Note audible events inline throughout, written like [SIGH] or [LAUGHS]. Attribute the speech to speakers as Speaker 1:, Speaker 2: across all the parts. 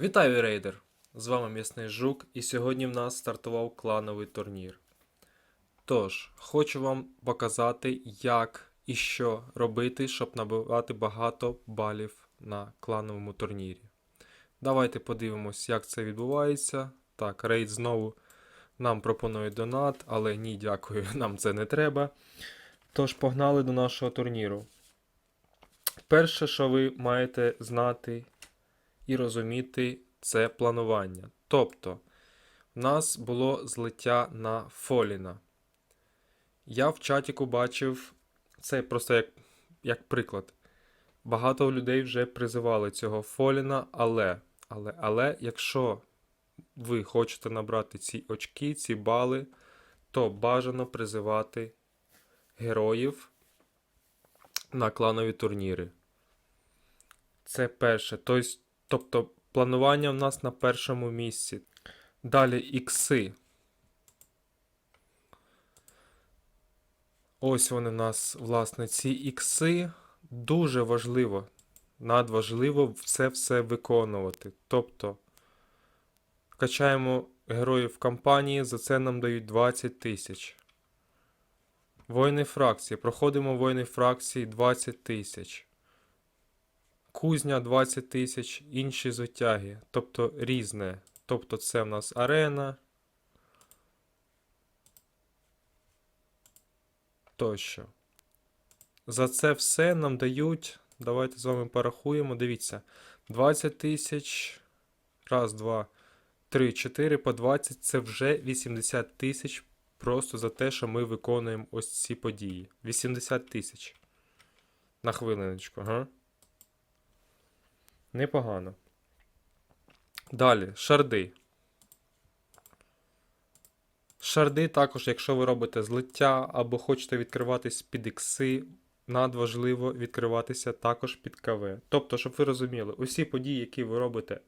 Speaker 1: Вітаю, рейдер! З вами М'ясний Жук, і сьогодні в нас стартував клановий турнір. Тож, хочу вам показати, як і що робити, щоб набивати багато балів на клановому турнірі. Давайте подивимось, як це відбувається. Так, рейд знову нам пропонує донат, але ні, дякую, [LAUGHS] нам це не треба. Тож, погнали до нашого турніру. Перше, що ви маєте знати і розуміти, це планування. Тобто, в нас було злиття на Фоліна. Я в чатіку бачив, це просто як, як приклад. Багато людей вже призивали цього Фоліна, але, але, але, якщо ви хочете набрати ці очки, ці бали, то бажано призивати героїв на кланові турніри. Це перше. Тобто, тобто планування в нас на першому місці. Далі ікси. Ось вони в нас, власне, ці ікси. Дуже важливо, надважливо це все виконувати. Тобто, качаємо героїв кампанії, за це нам дають 20 тисяч. Воїни фракції. Проходимо воїни фракції 20 тисяч. Кузня 20 тисяч, інші звитяги, тобто різне. Тобто це в нас арена. Тощо. За це все нам дають. Давайте з вами порахуємо. Дивіться. 20 тисяч. Раз, два, три, чотири по 20 це вже 80 тисяч просто за те, що ми виконуємо ось ці події. 80 тисяч. На хвилиночку, ага. Непогано. Далі, шарди. Шарди також, якщо ви робите злиття або хочете відкриватись під ікси, надважливо відкриватися також під КВ. Тобто, щоб ви розуміли, усі події, які ви робите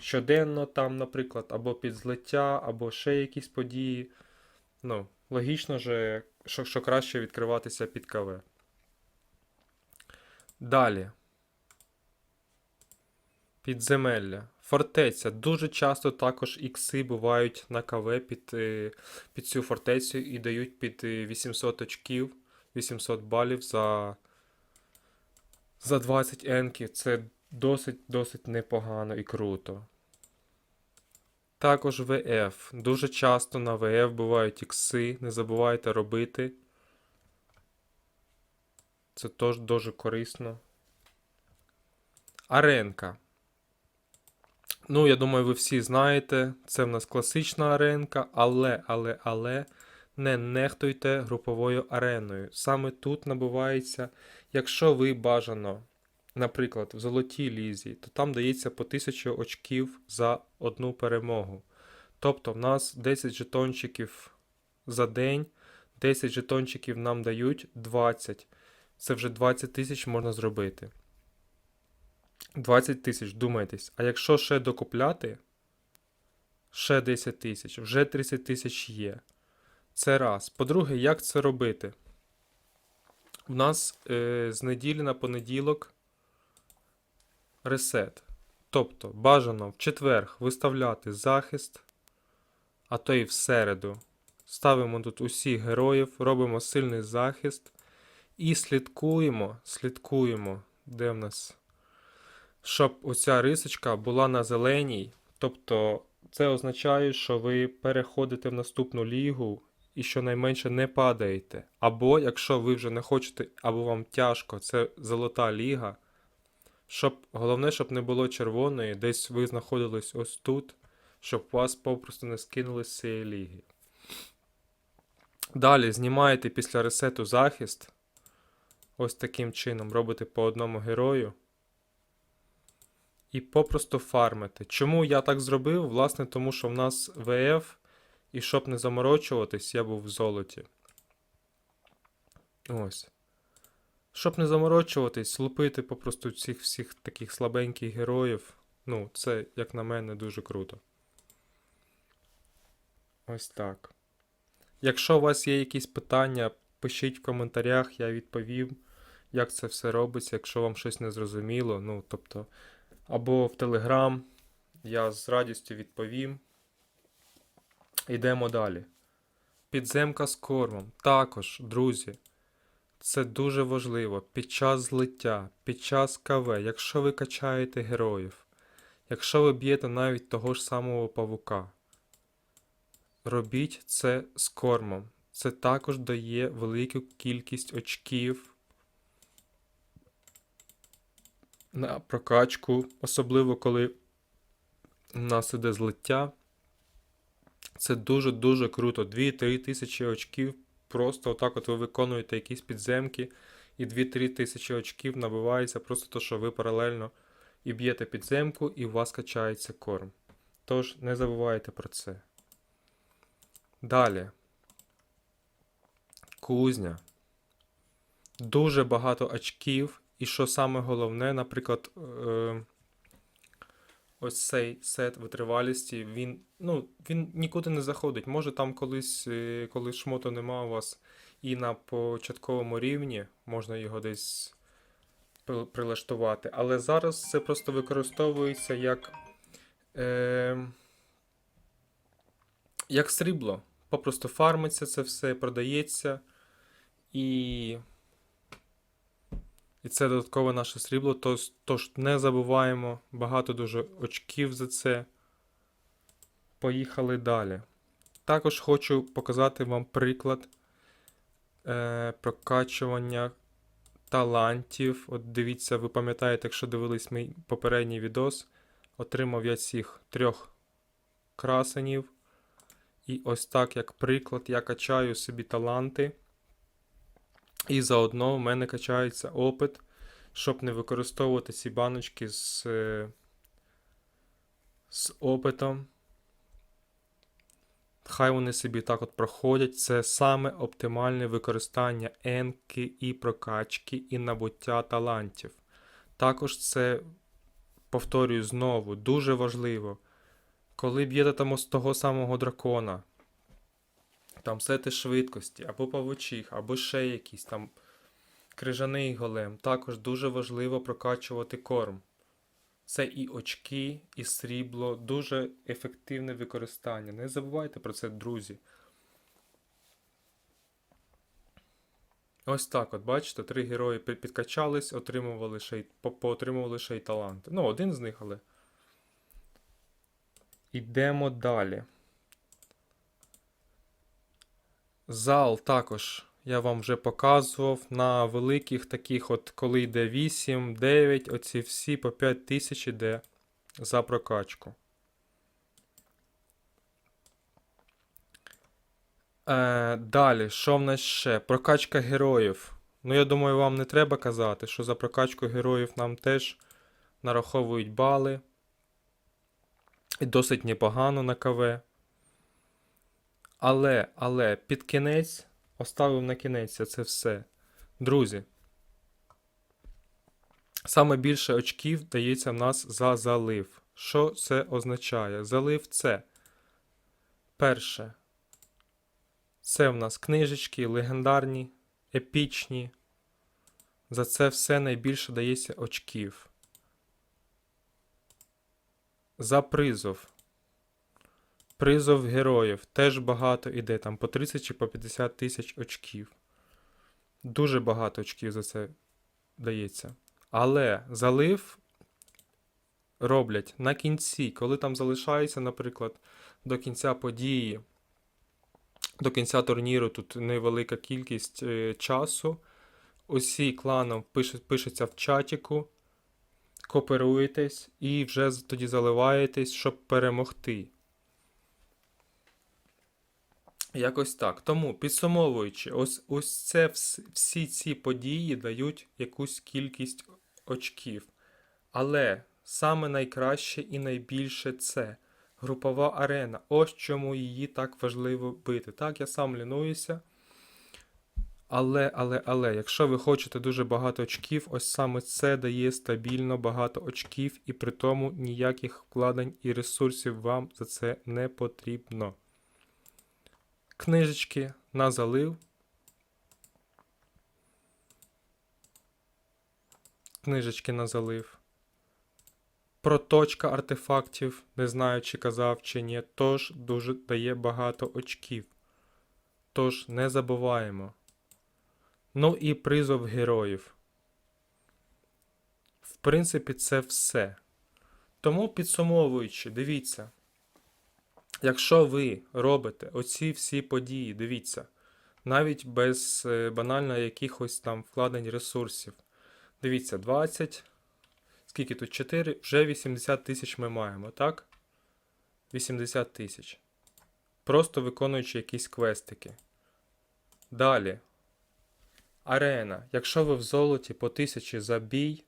Speaker 1: щоденно, там, наприклад, або під злиття, або ще якісь події. Ну, логічно же, що, що краще відкриватися під КВ. Далі. Підземелля. Фортеця. Дуже часто також ікси бувають на КВ під, е, під цю фортецю і дають під е, 800 очків, 800 балів за, за 20 енків. Це досить-досить непогано і круто. Також ВФ. Дуже часто на ВФ бувають ікси. Не забувайте робити. Це теж дуже корисно. Аренка. Ну, я думаю, ви всі знаєте, це в нас класична аренка, але, але, але не нехтуйте груповою ареною. Саме тут набувається, якщо ви бажано, наприклад, в золотій лізі, то там дається по 1000 очків за одну перемогу. Тобто в нас 10 жетончиків за день, 10 жетончиків нам дають 20. Це вже 20 тисяч можна зробити. 20 тисяч, думайтесь. А якщо ще докупляти, ще 10 тисяч, вже 30 тисяч є. Це раз. По-друге, як це робити? У нас е, з неділі на понеділок ресет. Тобто бажано в четвер виставляти захист, а то і в середу. Ставимо тут усіх героїв, робимо сильний захист і слідкуємо, слідкуємо, де в нас щоб оця рисочка була на зеленій. Тобто це означає, що ви переходите в наступну лігу і щонайменше не падаєте. Або якщо ви вже не хочете, або вам тяжко, це золота ліга. Щоб, Головне, щоб не було червоної, десь ви знаходились ось тут, щоб вас попросту не скинули з цієї ліги. Далі знімаєте після ресету захист. Ось таким чином робите по одному герою і попросту фармити. Чому я так зробив? Власне, тому що в нас ВФ, і щоб не заморочуватись, я був в золоті. Ось. Щоб не заморочуватись, лупити попросту цих всіх таких слабеньких героїв. Ну, це, як на мене, дуже круто. Ось так. Якщо у вас є якісь питання, пишіть в коментарях, я відповім, як це все робиться, якщо вам щось не зрозуміло. Ну, тобто, або в Telegram, Я з радістю відповім. Йдемо далі. Підземка з кормом. Також, друзі, це дуже важливо під час злиття, під час КВ, якщо ви качаєте героїв, якщо ви б'єте навіть того ж самого павука, робіть це з кормом. Це також дає велику кількість очків на прокачку, особливо коли у нас іде злиття. Це дуже-дуже круто. 2-3 тисячі очків. Просто отак от ви виконуєте якісь підземки, і 2-3 тисячі очків набивається просто то, що ви паралельно і б'єте підземку, і у вас качається корм. Тож не забувайте про це. Далі. Кузня. Дуже багато очків. І що саме головне, наприклад, е, ось цей сет витривалісті, він, ну, він нікуди не заходить. Може там колись, е, коли шмоту нема у вас, і на початковому рівні можна його десь прилаштувати. Але зараз це просто використовується як, е, як срібло. Попросту фармиться це все, продається. І, і це додаткове наше срібло. Тож, тож не забуваємо, багато дуже очків за це. Поїхали далі. Також хочу показати вам приклад е, прокачування талантів. От дивіться, ви пам'ятаєте, якщо дивились мій попередній відос, отримав я цих трьох красенів. І ось так, як приклад, я качаю собі таланти. І заодно в мене качається опит, щоб не використовувати ці баночки з, е, з опитом. Хай вони собі так от проходять. Це саме оптимальне використання енки і прокачки, і набуття талантів. Також це, повторюю знову, дуже важливо. Коли б'єте там з того самого дракона, там сети швидкості, або павучих, або ще якісь там крижаний голем, також дуже важливо прокачувати корм. Це і очки, і срібло, дуже ефективне використання. Не забувайте про це, друзі. Ось так, от бачите, три герої підкачались, отримували ще й, поотримували ще й таланти. Ну, один з них, але. Ідемо далі. Зал також я вам вже показував на великих таких, от коли йде 8, 9, оці всі по 5 тисяч іде за прокачку. Е, далі, що в нас ще? Прокачка героїв. Ну, я думаю, вам не треба казати, що за прокачку героїв нам теж нараховують бали. І досить непогано на КВ. Але, але під кінець оставив на кінець це все. Друзі. Саме більше очків дається в нас за залив. Що це означає? Залив це. Перше. Це в нас книжечки легендарні, епічні. За це все найбільше дається очків. За призов. Призов героїв теж багато іде, там по 30 чи по 50 тисяч очків. Дуже багато очків за це дається. Але залив роблять на кінці, коли там залишається, наприклад, до кінця події, до кінця турніру тут невелика кількість е, часу. Усі кланом пише, пишеться в чатіку, кооперуєтесь і вже тоді заливаєтесь, щоб перемогти. Якось так. Тому, підсумовуючи, ось, ось це вс- всі ці події дають якусь кількість очків. Але саме найкраще і найбільше це групова арена. Ось чому її так важливо бити. Так, я сам лінуюся. Але, але, але, якщо ви хочете дуже багато очків, ось саме це дає стабільно багато очків, і при тому ніяких вкладень і ресурсів вам за це не потрібно. Книжечки на залив. Книжечки на залив. Проточка артефактів, не знаю, чи казав, чи ні, тож дуже дає багато очків. Тож не забуваємо. Ну і призов героїв. В принципі, це все. Тому підсумовуючи, дивіться. Якщо ви робите оці всі події, дивіться, навіть без е, банально якихось там вкладень ресурсів. Дивіться, 20. Скільки тут? 4, вже 80 тисяч ми маємо, так? 80 тисяч. Просто виконуючи якісь квестики. Далі. Арена. Якщо ви в золоті по 1000 за бій,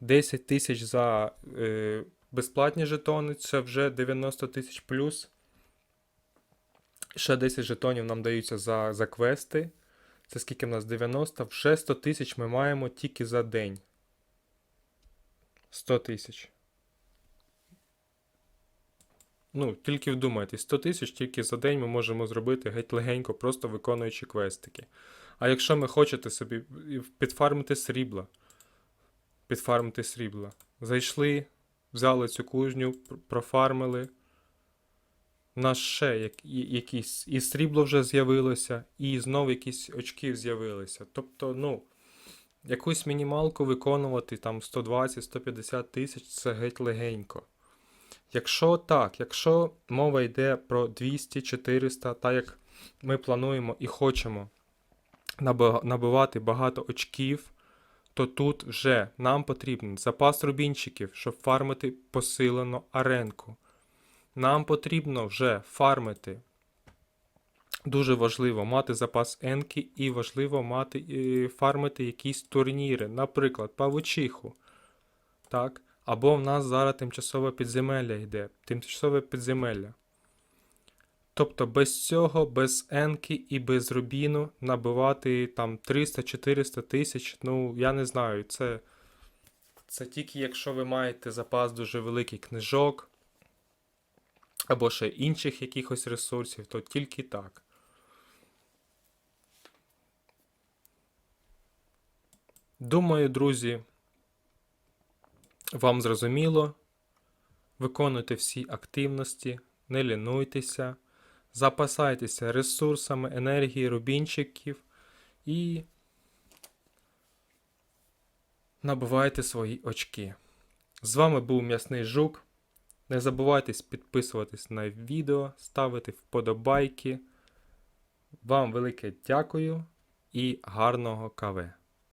Speaker 1: 10 тисяч за е, безплатні жетони, це вже 90 тисяч плюс. Ще 10 жетонів нам даються за, за квести. Це скільки в нас 90? Вже 100 тисяч ми маємо тільки за день. 100 тисяч. Ну, тільки вдумайтесь, 100 тисяч тільки за день ми можемо зробити геть легенько, просто виконуючи квестики. А якщо ми хочете собі підфармити срібла, підфармити срібла, зайшли, взяли цю кузню, профармили. У нас ще як, якісь і срібло вже з'явилося, і знов якісь очки з'явилися. Тобто, ну, якусь мінімалку виконувати там 120-150 тисяч це геть легенько. Якщо так, якщо мова йде про 200-400, так як ми плануємо і хочемо набивати багато очків, то тут вже нам потрібен запас рубінчиків, щоб фармити посилену аренку. Нам потрібно вже фармити. Дуже важливо мати запас енки і важливо мати е, фармити якісь турніри, наприклад, павучиху. Так? Або в нас зараз тимчасове підземелля йде. Тимчасове підземелля. Тобто без цього, без енки і без рубіну набивати там 300-400 тисяч, ну я не знаю, це, це тільки якщо ви маєте запас дуже великий книжок, або ще інших якихось ресурсів, то тільки так. Думаю, друзі, вам зрозуміло. Виконуйте всі активності, не лінуйтеся, запасайтеся ресурсами енергії рубінчиків і набивайте свої очки. З вами був М'ясний Жук. Не забувайте підписуватись на відео, ставити вподобайки. Вам велике дякую і гарного кави!